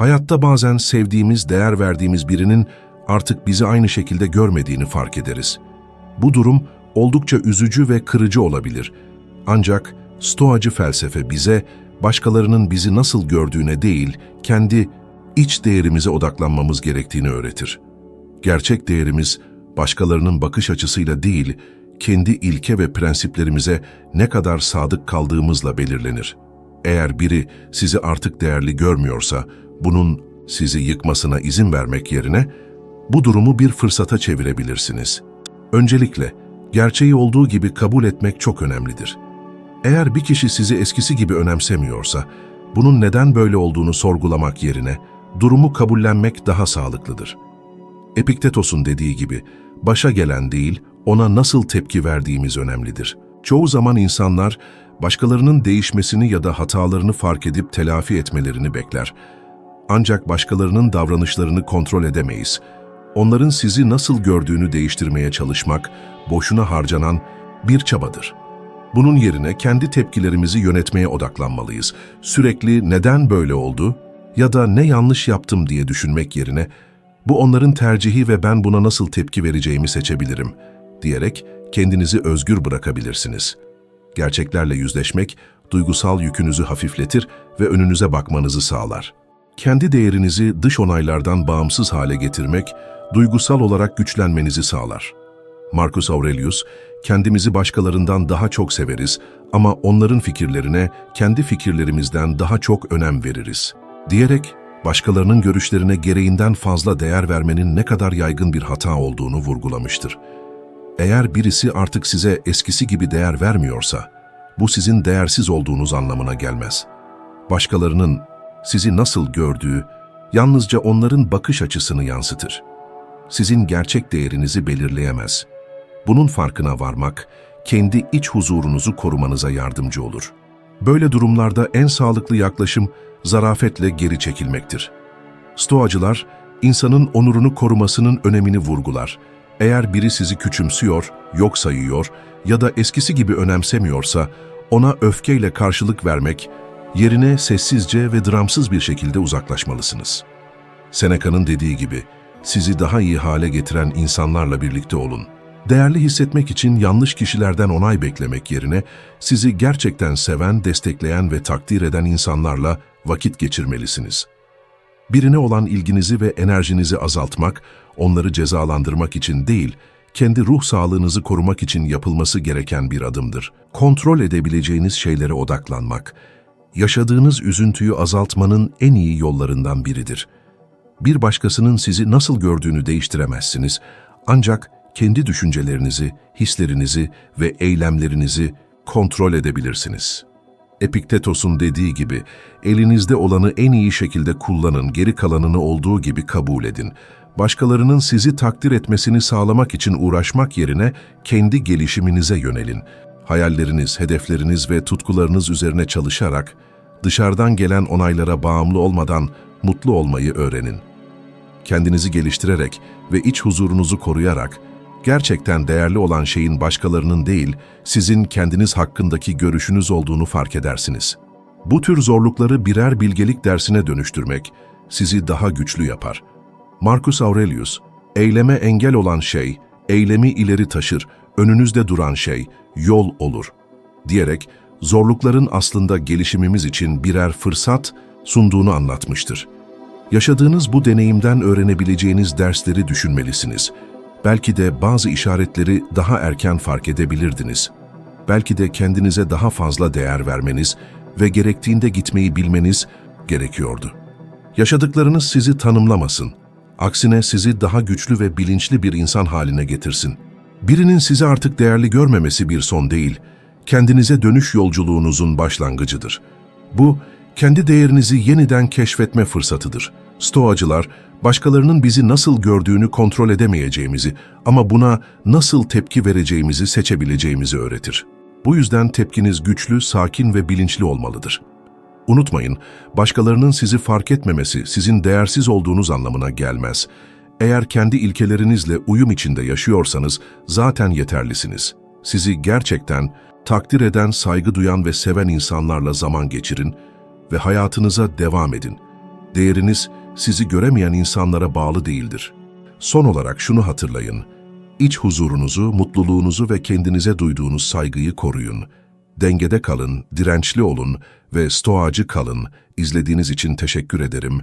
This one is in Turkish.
Hayatta bazen sevdiğimiz, değer verdiğimiz birinin artık bizi aynı şekilde görmediğini fark ederiz. Bu durum oldukça üzücü ve kırıcı olabilir. Ancak Stoacı felsefe bize başkalarının bizi nasıl gördüğüne değil, kendi iç değerimize odaklanmamız gerektiğini öğretir. Gerçek değerimiz başkalarının bakış açısıyla değil, kendi ilke ve prensiplerimize ne kadar sadık kaldığımızla belirlenir. Eğer biri sizi artık değerli görmüyorsa, bunun sizi yıkmasına izin vermek yerine bu durumu bir fırsata çevirebilirsiniz. Öncelikle, gerçeği olduğu gibi kabul etmek çok önemlidir. Eğer bir kişi sizi eskisi gibi önemsemiyorsa, bunun neden böyle olduğunu sorgulamak yerine durumu kabullenmek daha sağlıklıdır. Epiktetos'un dediği gibi, başa gelen değil, ona nasıl tepki verdiğimiz önemlidir. Çoğu zaman insanlar, başkalarının değişmesini ya da hatalarını fark edip telafi etmelerini bekler. Ancak başkalarının davranışlarını kontrol edemeyiz. Onların sizi nasıl gördüğünü değiştirmeye çalışmak, boşuna harcanan bir çabadır. Bunun yerine kendi tepkilerimizi yönetmeye odaklanmalıyız. Sürekli neden böyle oldu ya da ne yanlış yaptım diye düşünmek yerine bu onların tercihi ve ben buna nasıl tepki vereceğimi seçebilirim diyerek kendinizi özgür bırakabilirsiniz. Gerçeklerle yüzleşmek duygusal yükünüzü hafifletir ve önünüze bakmanızı sağlar. Kendi değerinizi dış onaylardan bağımsız hale getirmek duygusal olarak güçlenmenizi sağlar. Marcus Aurelius, kendimizi başkalarından daha çok severiz ama onların fikirlerine kendi fikirlerimizden daha çok önem veririz. Diyerek, başkalarının görüşlerine gereğinden fazla değer vermenin ne kadar yaygın bir hata olduğunu vurgulamıştır. Eğer birisi artık size eskisi gibi değer vermiyorsa, bu sizin değersiz olduğunuz anlamına gelmez. Başkalarının sizi nasıl gördüğü, yalnızca onların bakış açısını yansıtır. Sizin gerçek değerinizi belirleyemez. Bunun farkına varmak, kendi iç huzurunuzu korumanıza yardımcı olur. Böyle durumlarda en sağlıklı yaklaşım zarafetle geri çekilmektir. Stoacılar, insanın onurunu korumasının önemini vurgular. Eğer biri sizi küçümsüyor, yok sayıyor ya da eskisi gibi önemsemiyorsa, ona öfkeyle karşılık vermek, yerine sessizce ve dramsız bir şekilde uzaklaşmalısınız. Seneca'nın dediği gibi, sizi daha iyi hale getiren insanlarla birlikte olun. Değerli hissetmek için yanlış kişilerden onay beklemek yerine sizi gerçekten seven, destekleyen ve takdir eden insanlarla vakit geçirmelisiniz. Birine olan ilginizi ve enerjinizi azaltmak, onları cezalandırmak için değil, kendi ruh sağlığınızı korumak için yapılması gereken bir adımdır. Kontrol edebileceğiniz şeylere odaklanmak, yaşadığınız üzüntüyü azaltmanın en iyi yollarından biridir. Bir başkasının sizi nasıl gördüğünü değiştiremezsiniz, ancak kendi düşüncelerinizi, hislerinizi ve eylemlerinizi kontrol edebilirsiniz. Epiktetos'un dediği gibi, elinizde olanı en iyi şekilde kullanın, geri kalanını olduğu gibi kabul edin. Başkalarının sizi takdir etmesini sağlamak için uğraşmak yerine kendi gelişiminize yönelin. Hayalleriniz, hedefleriniz ve tutkularınız üzerine çalışarak, dışarıdan gelen onaylara bağımlı olmadan mutlu olmayı öğrenin. Kendinizi geliştirerek ve iç huzurunuzu koruyarak, gerçekten değerli olan şeyin başkalarının değil, sizin kendiniz hakkındaki görüşünüz olduğunu fark edersiniz. Bu tür zorlukları birer bilgelik dersine dönüştürmek sizi daha güçlü yapar. Marcus Aurelius, eyleme engel olan şey, eylemi ileri taşır, önünüzde duran şey, yol olur, diyerek zorlukların aslında gelişimimiz için birer fırsat sunduğunu anlatmıştır. Yaşadığınız bu deneyimden öğrenebileceğiniz dersleri düşünmelisiniz. Belki de bazı işaretleri daha erken fark edebilirdiniz. Belki de kendinize daha fazla değer vermeniz ve gerektiğinde gitmeyi bilmeniz gerekiyordu. Yaşadıklarınız sizi tanımlamasın. Aksine sizi daha güçlü ve bilinçli bir insan haline getirsin. Birinin sizi artık değerli görmemesi bir son değil, kendinize dönüş yolculuğunuzun başlangıcıdır. Bu, kendi değerinizi yeniden keşfetme fırsatıdır. Stoacılar, başkalarının bizi nasıl gördüğünü kontrol edemeyeceğimizi ama buna nasıl tepki vereceğimizi seçebileceğimizi öğretir. Bu yüzden tepkiniz güçlü, sakin ve bilinçli olmalıdır. Unutmayın, başkalarının sizi fark etmemesi sizin değersiz olduğunuz anlamına gelmez. Eğer kendi ilkelerinizle uyum içinde yaşıyorsanız zaten yeterlisiniz. Sizi gerçekten takdir eden, saygı duyan ve seven insanlarla zaman geçirin ve hayatınıza devam edin. Değeriniz sizi göremeyen insanlara bağlı değildir. Son olarak şunu hatırlayın. İç huzurunuzu, mutluluğunuzu ve kendinize duyduğunuz saygıyı koruyun. Dengede kalın, dirençli olun ve stoacı kalın. İzlediğiniz için teşekkür ederim.